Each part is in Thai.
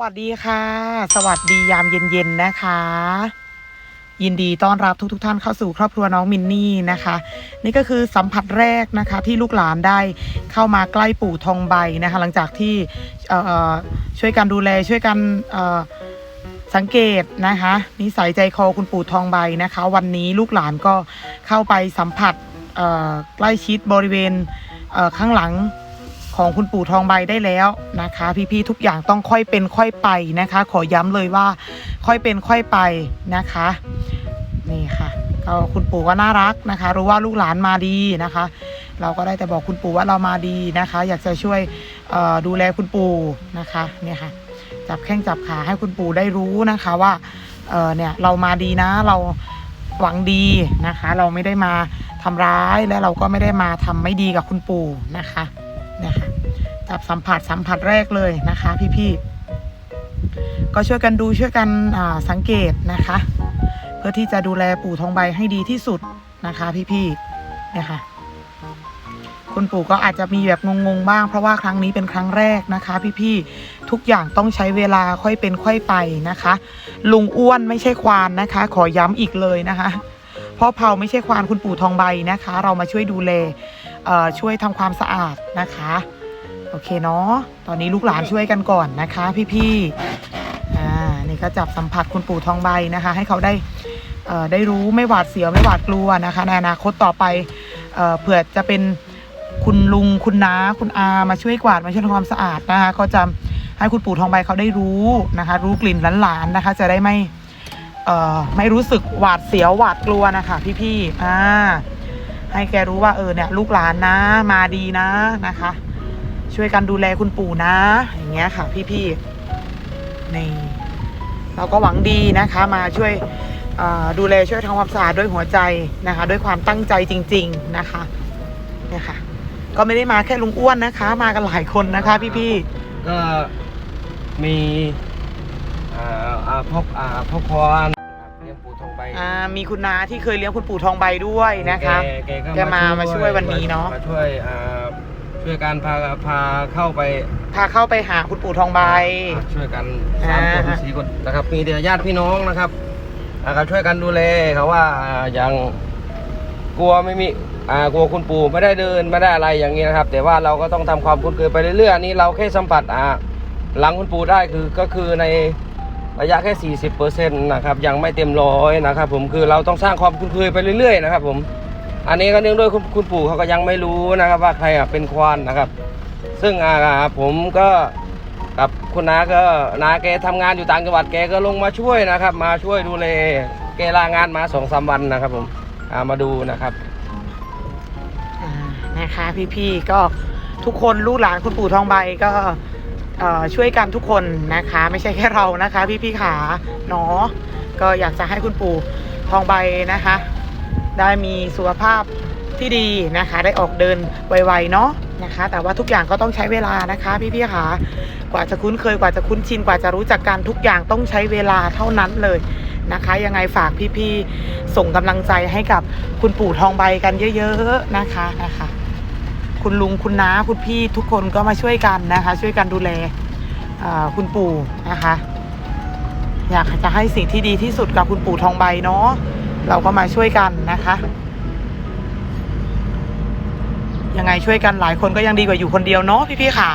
วัสดีค่ะ สวัสดียามเย็นๆนะคะ ยินดีต้อนรับทุกๆทท่านเข้าสู่ครอบครัวน้องมินนี่นะคะ นี่ก็คือสัมผัสแรกนะคะ ที่ลูกหลานได้เข้ามาใกล้ปู่ทองใบนะคะ หลังจากที่ช่วยกันดูแลช่วยกันสังเกตนะคะนิสัยใจคอคุณปู่ทองใบนะคะ วันนี้ลูกหลานก็เข้าไปสัมผัสใกล้ชิดบริเวณเข้างหลัง ของคุณปู่ทองใบได้แล้วนะคะ พี่ๆทุกอย่างต้องค่อยเป็นค่อยไปนะคะ ขอย้ำเลยว่าค่อยเป็นค่อยไปนะคะ นี่ค่ะก็คุณปู่ก็น่ารักนะคะ รู้ว่าลูกหลานมาดีนะคะ เราก็ได้แต่บอกคุณปู่ว่าเรามาดีนะคะ อยากจะช่วยดูแลคุณปู่นะคะเนี่ยค่ะ จับแข้งจับขาให้คุณปู่ได้รู้นะคะว่าเเนี่ยเรามาดีนะเราหวังดีนะคะ เราไม่ได้มาทำร้ายและเราก็ไม่ได้มาทำไม่ดีกับคุณปู่นะคะ เนี่ยค่ะจับสัมผัสสัมผัสแรกเลยนะคะ พี่ๆก็ช่วยกันดูช่วยกันสังเกตนะคะ เพื่อที่จะดูแลปู่ทองใบให้ดีที่สุดนะคะ พี่ๆเนี่ยค่ะคุณปู่ก็อาจจะมีแบบงงๆบ้างเพราะว่าครั้งนี้เป็นครั้งแรกนะคะ พี่ๆทุกอย่างต้องใช้เวลาค่อยเป็นค่อยไปนะคะ ลุงอ้วนไม่ใช่ควานนะคะ ขอย้ำอีกเลยนะคะพ่อเผาไม่ใช่ควานคุณปู่ทองใบนะคะ เรามาช่วยดูแล ช่วยทำความสะอาดนะคะ โอเคเนาะตอนนี้ลูกหลานช่วยกันก่อนนะคะ พี่ๆอ่านี่ก็จับสัมผัสคุณปู่ทองใบนะคะ ให้เขาได้ได้รู้ไม่หวาดเสียวไม่หวาดกลัวนะคะในอนาคตต่อไปเอเผื่อจะเป็นคุณลุงคุณน้าคุณอามาช่วยกวาดมาช่วยทำความสะอาดนะคะ ก็จะให้คุณปู่ทองใบเขาได้รู้นะคะ รู้กลิ่นหลานๆนะคะ จะได้ไม่ไม่รู้สึกหวาดเสียวหวาดกลัวนะคะ พี่ๆอ่า ให้แกรู้ว่าเออเนี่ยลูกหลานนะมาดีนะนะคะ ช่วยกันดูแลคุณปู่นะ อย่างเงี้ยค่ะ พี่ๆนี่เราก็หวังดีนะคะ มาช่วยดูแลช่วยทำความสะอาดด้วยหัวใจนะคะ ด้วยความตั้งใจจริง ๆนะคะเนี่ยค่ะ ก็ไม่ได้มาแค่ลุงอ้วนนะคะ มากันหลายคนนะคะ พี่ๆก็มีอ่าอ่าพ่อพ่อพร องใบๆอ่ามีคุณนาที่เคยเลี้ยงคุณปู่ทองใบด้วยนะคะแกแกก็แกมามาช่วยวันนี้เนอะมาช่วยอ่าช่วยการพาพาเข้าไปพาเข้าไปหาคุณปู่ทองใบ ช่วยกันสามคนอ่าสี่คนนะครับมีแต่ญาติพี่น้องนะครับอ่าก็ช่วยกันดูแลเขาว่าอ่าอย่างกลัวไม่มีอ่ากลัวคุณปู่ไม่ได้เดินไม่ได้อะไรอย่างนี้นะครับ แต่ว่าเราก็ต้องทำความคุ้นเคยไปเรื่อยๆอันนี้เราแค่สัมผัสอ่าหลังคุณปู่ได้คือก็คือใน ระยะแค่ 40%นะครับยังไม่เต็มร้อยนะครับผมคือเราต้องสร้างความคุ้นเคยไปเรื่อยๆนะครับผมอันนี้ก็เนื่องด้วยคุณคุณปู่เขาก็ยังไม่รู้นะครับว่าใครเป็นควานนะครับ ซึ่งอาผมก็กับคุณน้าก็น้าแกทำงานอยู่ต่างจังหวัดแกก็ลงมาช่วยนะครับ มาช่วยดูแลแกลางานมาสองสามวันนะครับผมามาดูนะครับนะคะพี่ๆก็ทุกคนลูกหลานคุณปู่ทองใบก็ ช่วยกันทุกคนนะคะ ไม่ใช่แค่เรานะคะ พี่ๆขาเนาะก็อยากจะให้คุณปู่ทองใบนะคะ ได้มีสุขภาพที่ดีนะคะ ได้ออกเดินไวๆเนาะนะคะ แต่ว่าทุกอย่างก็ต้องใช้เวลานะคะพี่ๆขากว่าจะคุ้นเคยกว่าจะคุ้นชินกว่าจะรู้จักกันทุกอย่างต้องใช้เวลาเท่านั้นเลยนะคะ ยังไงฝากพี่ๆส่งกำลังใจให้กับคุณปู่ทองใบกันเยอะ ๆ นะคะนะคะ คุณลุงคุณน้าคุณพี่ทุกคนก็มาช่วยกันนะคะ ช่วยกันดูแลคุณปู่นะคะ อยากจะให้สิ่งที่ดีที่สุดกับคุณปู่ทองใบเนาะเราก็มาช่วยกันนะคะยังไงช่วยกันหลายคนก็ยังดีกว่าอยู่คนเดียวเนาะพี่ๆขา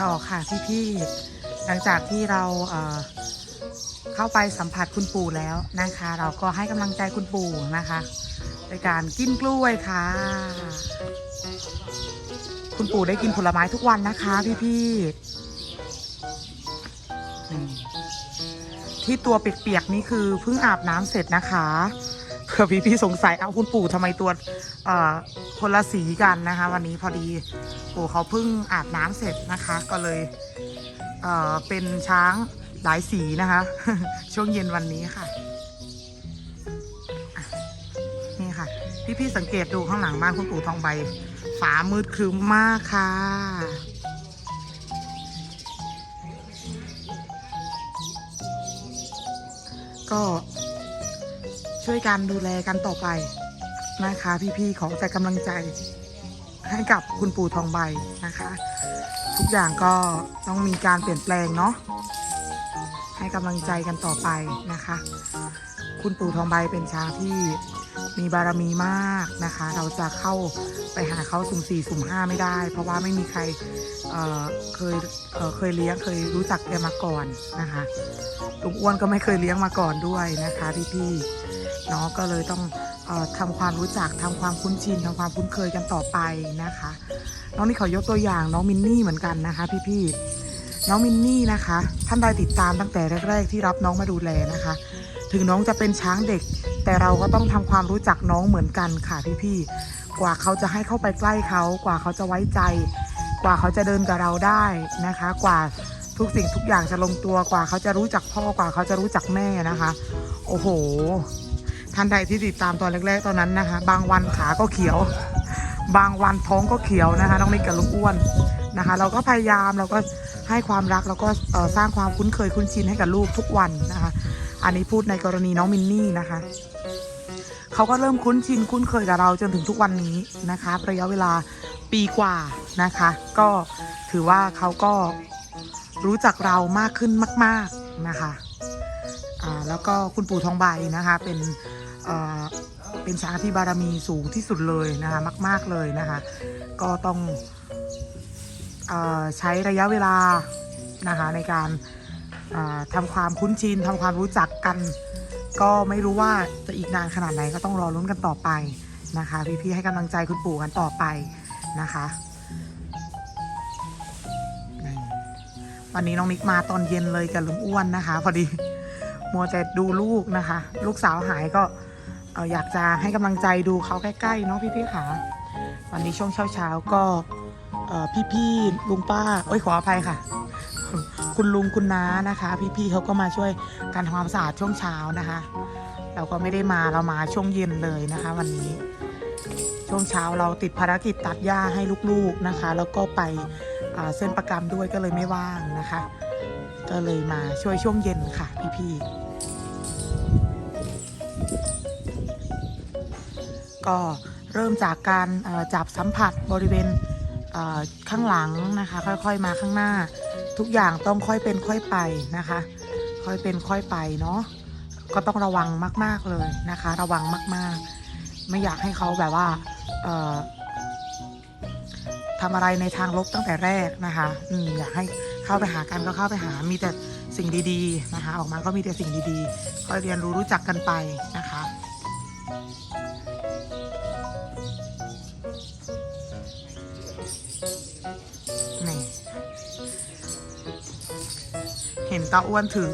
ต่อค่ะพี่ๆหลังจากที่เราเเข้าไปสัมผัสคุณปู่แล้วนะคะ เราก็ให้กำลังใจคุณปู่นะคะในการกินกล้วยค่ะ คุณปู่ได้กินผลไม้ทุกวันนะคะพี่ๆอืมที่ตัวเปียกๆนี่คือเพิ่งอาบน้ำเสร็จนะคะเผื่อพี่ๆสงสัยเอาคุณปู่ทำไมตัวเอ่อคนละสีกันนะคะ วันนี้พอดีปู่เขาเพิ่งอาบน้ำเสร็จนะคะ ก็เลยเอ่อเป็นช้างหลายสีนะคะ ช่วงเย็นวันนี้ค่ะอะ นี่ค่ะ พี่ๆสังเกตดูข้างหลังบ้านคุณปู่ทองใบ ฟ้ามืดครึ้มมากค่ะ ก็ช่วยกันดูแลกันต่อไปนะคะ พี่ๆขอแต่กำลังใจให้กับคุณปู่ทองใบนะคะ ทุกอย่างก็ต้องมีการเปลี่ยนแปลงเนาะให้กำลังใจกันต่อไปนะคะ คุณปู่ทองใบเป็นช้างที่ มีบารมีมากนะคะ เราจะเข้าไปหาเขาสุ่มสี่สุ่มห้าไม่ได้ เพราะว่าไม่มีใครเเคยเเคยเลี้ยงเคยรู้จักแกมาก่อนนะคะลุงอ้วนก็ไม่เคยเลี้ยงมาก่อนด้วยนะคะพี่ๆเนาะก็เลยต้องออทำความรู้จักทำความคุ้นชินทำความคุ้นเคยกันต่อไปนะคะ น้องนี่ขอยกตัวอย่างน้องมินนี่เหมือนกันนะคะ พี่ๆน้องมินนี่นะคะ ท่านใดติดตามตั้งแต่แรก ๆ ที่รับน้องมาดูแลนะคะ ถึงน้องจะเป็นช้างเด็ก แต่เราก็ต้องทำความรู้จักน้องเหมือนกันค่ะพี่ๆ กว่าเขาจะให้เข้าไปใกล้เขา กว่าเขาจะไว้ใจ กว่าเขาจะเดินกับเราได้นะคะ กว่าทุกสิ่งทุกอย่างจะลงตัว กว่าเขาจะรู้จักพ่อ กว่าเขาจะรู้จักแม่นะคะ โอ้โห ท่านใดที่ติดตามตอนแรกๆตอนนั้นนะคะ บางวันขาก็เขียว บางวันท้องก็เขียวนะคะ น้องนิกกับลูกอ้วนนะคะ เราก็พยายามเราก็ให้ความรักแล้วก็สร้างความคุ้นเคยคุ้นชินให้กับลูกทุกวันนะคะ อันนี้พูดในกรณีน้องมินนี่นะคะ เขาก็เริ่มคุ้นชินคุ้นเคยกับเราจนถึงทุกวันนี้นะคะ ระยะเวลาปีกว่านะคะ ก็ถือว่าเขาก็รู้จักเรามากขึ้นมาก ๆนะคะอ่าแล้วก็คุณปู่ทองใบนะคะ เป็นเอ่อเป็นชางที่บารมีสูงที่สุดเลยนะคะมาก ๆเลยนะคะ ก็ต้องอใช้ระยะเวลานะคะในการ อ่าทำความคุ้นชินทำความรู้จักกัน ก็ไม่รู้ว่าจะอีกนานขนาดไหนก็ต้องรอลุ้นกันต่อไปนะคะ พี่ๆให้กำลังใจคุณปู่กันต่อไปนะคะวันนี้น้องนิกมาตอนเย็นเลยกับลุงอ้วนนะคะ พอดีมัวแต่ดูลูกนะคะ ลูกสาวหายก็ออยากจะให้กำลังใจดูเขาใกล้ๆเนาะพี่ๆค่ะ วันนี้ช่วงเช้าๆก็พี่ๆลุงป้าเอ้ยขออภัยค่ะ คุณลุงคุณน้านะคะ พี่ๆเขาก็มาช่วยการทำความสะอาดช่วงเช้านะคะ เราก็ไม่ได้มาเรามาช่วงเย็นเลยนะคะ วันนี้ ช่วงเช้าเราติดภารกิจตัดหญ้าให้ลูกๆนะคะ แล้วก็ไปเส้นประกรรมด้วยก็เลยไม่ว่างนะคะ ก็เลยมาช่วยช่วงเย็นค่ะ พี่ๆก็เริ่มจากการจับสัมผัสบริเวณข้างหลังนะคะ ค่อยๆมาข้างหน้า ทุกอย่างต้องค่อยเป็นค่อยไปนะคะ ค่อยเป็นค่อยไปเนาะก็ต้องระวังมาก ๆเลยนะคะ ระวังมาก ๆ ไม่อยากให้เขาแบบว่าเอ่อทำอะไรในทางลบตั้งแต่แรกนะคะอืมอยากให้เข้าไปหากันก็เข้าไปหามีแต่สิ่งดี ๆ นะคะ ออกมาก็มีแต่สิ่งดีๆค่อยเรียนรู้รู้จักกันไปนะคะ ห็นตาอ้วนถือ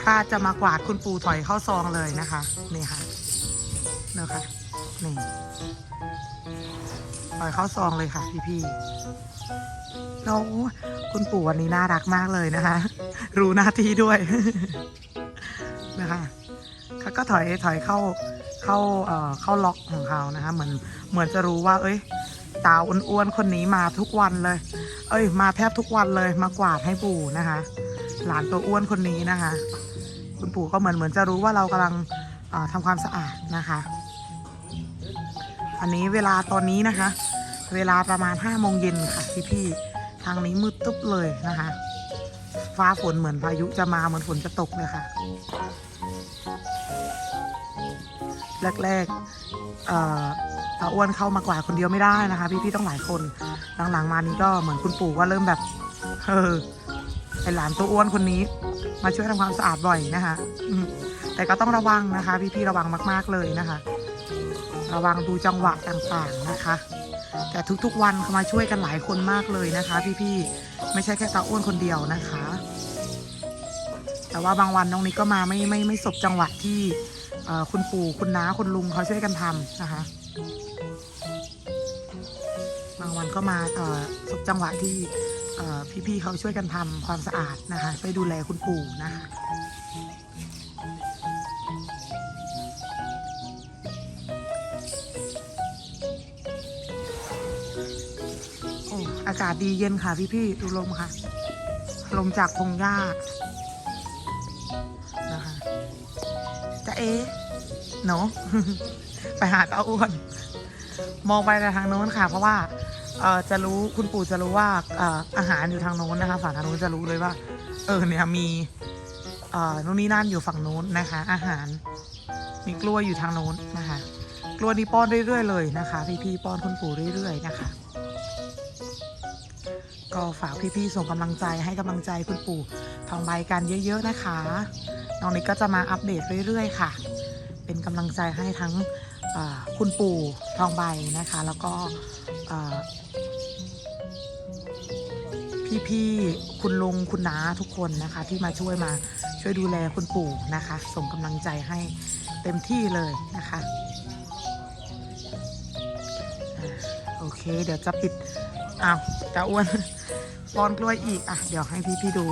คลาดจะมากวาดคุณปูถอยเข้าซองเลยนะคะนี่ค่ะนะคะนี่ถอยเข้าซองเลยค่ะพี่พี่ๆแล้วคุณปู่วันนี้น่ารักมากเลยนะคะ รู้หน้าที่ด้วยนะคะเขาก็ถอยถอยเข้าเข้าเอ่อเข้าล็อกของเขานะคะ เหมือนเหมือนจะรู้ว่า เอ้ยตาอ้วนๆคนนี้มาทุกวันเลย เอ้ย มาแทบทุกวันเลยมากวาดให้ปู่นะคะ หลานตัวอ้วนคนนี้นะคะ คุณปู่ก็เหมือนเหมือนจะรู้ว่าเรากำลังทำความสะอาดนะคะ อันนี้เวลาตอนนี้นะคะ เวลาประมาณ5โมงเย็นค่ะพี่พี่ทางนี้มืดตึ๊บเลยนะคะ ฟ้าฝนเหมือนพายุจะมาเหมือนฝนจะตกเลยค่ะแรกๆเอ่อตาอ้วนเข้ามากวาดคนเดียวไม่ได้นะคะ พี่ๆต้องหลายคน หลังๆมานี้ก็เหมือนคุณปู่ก็เริ่มแบบ เออ ไอหลานตัวอ้วนคนนี้ มาช่วยทำความสะอาดบ่อยนะคะแต่ก็ต้องระวังนะคะ พี่ๆระวังมาก ๆเลยนะคะ ระวังดูจังหวะต่างๆนะคะ แต่ทุกๆวันเขามาช่วยกันหลายคนมากเลยนะคะ พี่ๆไม่ใช่แค่ตาอ้วนคนเดียวนะคะ แต่ว่าบางวันน้องนิกก็มาไม่ไม่ไม่สบจังหวะที่คุณปู่คุณน้าคุณลุงเขาช่วยกันทำนะคะบางวันก็มาเอ่อสบจังหวะที่ พี่ๆเขาช่วยกันทำความสะอาดนะคะ ช่วยดูแลคุณปู่นะคะโอ้อากาศดีเย็นค่ะพี่ๆดูลมค่ะ ลมจากพงหญ้านะคะจะเอ๊ะเนาะไปหาตาอ้วน มองไปทางโน้นค่ะ เพราะว่า จะรู้คุณปู่จะรู้ว่าอาหารอยู่ทางโน้นนะคะ ฝั่งทางโน้นจะรู้เลยว่า เออเนี่ยมีเอ่อนู่นนี่นั่นอยู่ฝั่งโน้นนะคะ อาหารมีกล้วยอยู่ทางโน้นนะคะ กล้วยนี่ป้อนเรื่อยๆเลยนะคะ พี่ๆป้อนคุณปู่เรื่อยๆนะคะ ก็ฝากพี่ๆส่งกำลังใจให้กำลังใจคุณปู่ทองใบกันเยอะ ๆนะคะน้องนิกก็จะมาอัปเดตเรื่อยๆค่ะ เป็นกำลังใจให้ทั้งคุณปู่ทองใบนะคะ แล้วก็ พี่ๆคุณลุงคุณน้าทุกคนนะคะ ที่มาช่วยมาช่วยดูแลคุณปู่นะคะ ส่งกำลังใจให้เต็มที่เลยนะคะโอเค เดี๋ยวจะปิดอ้าวตาอ้วนป้อนกล้วยอีกอะเดี๋ยวให้พี่ๆดู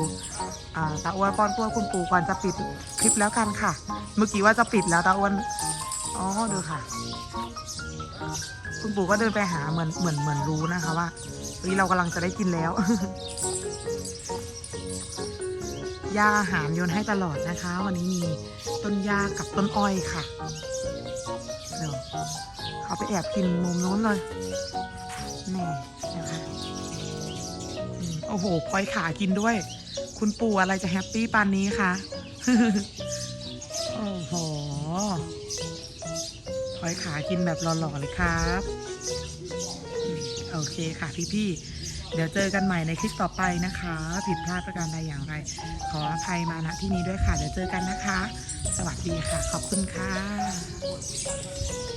อ่าตาอ้วนป้อนกล้วยคุณปู่ก่อนจะปิดคลิปแล้วกันค่ะ เมื่อกี้ว่าจะปิดแล้วตาอ้วนอ๋อดูค่ะ คุณปู่ก็เดินไปหาเหมือนเหมือนเหมือนรู้นะคะว่า เฮ้ยเรากำลังจะได้กินแล้วหญ้าอาหารโยนให้ตลอดนะคะ วันนี้มีต้นหญ้ากับต้นอ้อยค่ะเดี๋ยวเขาไปแอบกินมุมนู้นเลยนี่นะคะโอ้โหพลอยขากินด้วย คุณปู่อะไรจะแฮปปี้ปานนี้คะโอ้โหพลอยขากินแบบหล่อๆเลยครับ โอเคค่ะพี่ๆ เดี๋ยวเจอกันใหม่ในคลิปต่อไปนะคะ ผิดพลาดประการใดอย่างไร ขออภัยมาณที่นี้ด้วยค่ะ เดี๋ยวเจอกันนะคะ สวัสดีค่ะ ขอบคุณค่ะ